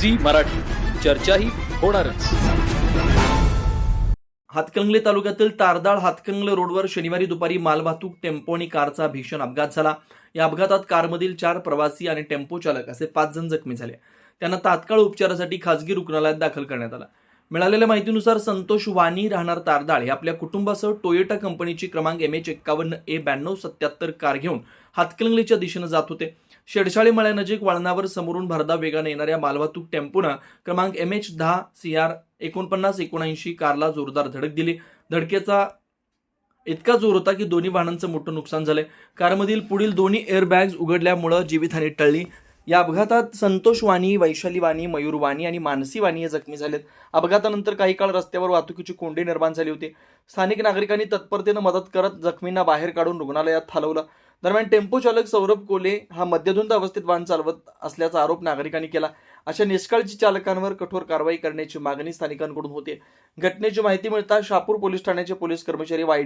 Zee Marathi. चर्चाही होणारच. हातकंगले तालुक्यातील तारदाळ हातकंगले रोडवर शनिवारी दुपारी मालवाहतूक टेम्पो आणि कारचा भीषण अपघात झाला. या अपघातात कारमधील चार प्रवासी आणि टेम्पो चालक असे पाच जण जखमी झाले. त्यांना तात्काळ उपचारासाठी खासगी रुग्णालयात दाखल करण्यात आला. मिळालेल्या माहितीनुसार संतोष वाणी राहणार तारदाळ. हे आपल्या कुटुंबासह टोयोटा कंपनीची क्रमांक एम एच एक्कावन्न ए ब्याण्णव सत्याहत्तर कार घेऊन हातकलंगलीच्या दिशेनं जात होते. शेडशाळी मळ्यानजीक वळणावर समोरून भरधाव वेगाने येणाऱ्या मालवाहतूक टेम्पोनं क्रमांक एम एच दहा सी आर एकोणपन्नास एकोणऐंशी कारला जोरदार धडक दिली. धडकेचा इतका जोर होता की दोन्ही वाहनांचं मोठं नुकसान झालंय. कारमधील पुढील दोन्ही एअरबॅग्ज उघडल्यामुळं जीवितहानी टळली. या अपघातात संतोष वाणी वैशाली वाणी मयूर वाणी आणि मानसी वाणी हे जखमी झालेत. अपघातानंतर काही काळ रस्त्यावर वाहतुकीची कोंडी निर्माण झाली होती. स्थानिक नागरिकांनी तत्परतेनं मदत करत जखमींना बाहेर काढून रुग्णालयात हलवलं. दरम्यान टेम्पो चालक सौरभ कोले हा मद्यधुंद अवस्थेत वाहन चालवत असल्याचा आरोप नागरिकांनी केला. अशा निष्काळजी चालकांवर कठोर कारवाई करण्याची मागणी स्थानिकांकडून होते. घटनेची माहिती मिळता शापूर पोलीस ठाण्याचे पोलीस कर्मचारी वाय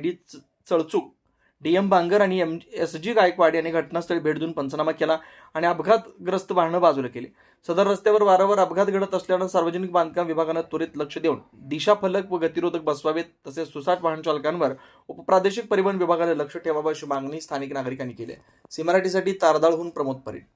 डी एम बांगर आणि एम एस जी गायकवाड यांनी घटनास्थळी भेट देऊन पंचनामा केला आणि अपघातग्रस्त वाहनं बाजूला केली. सदर रस्त्यावर वारंवार अपघात घडत असल्यानं सार्वजनिक बांधकाम विभागानं त्वरित लक्ष देऊन दिशा फलक व गतिरोधक बसवावेत तसेच सुसाट वाहन चालकांवर उपप्रादेशिक परिवहन विभागाने लक्ष ठेवावं अशी मागणी स्थानिक नागरिकांनी केली आहे. सी मराठीसाठी तारदाळहून प्रमोद परीट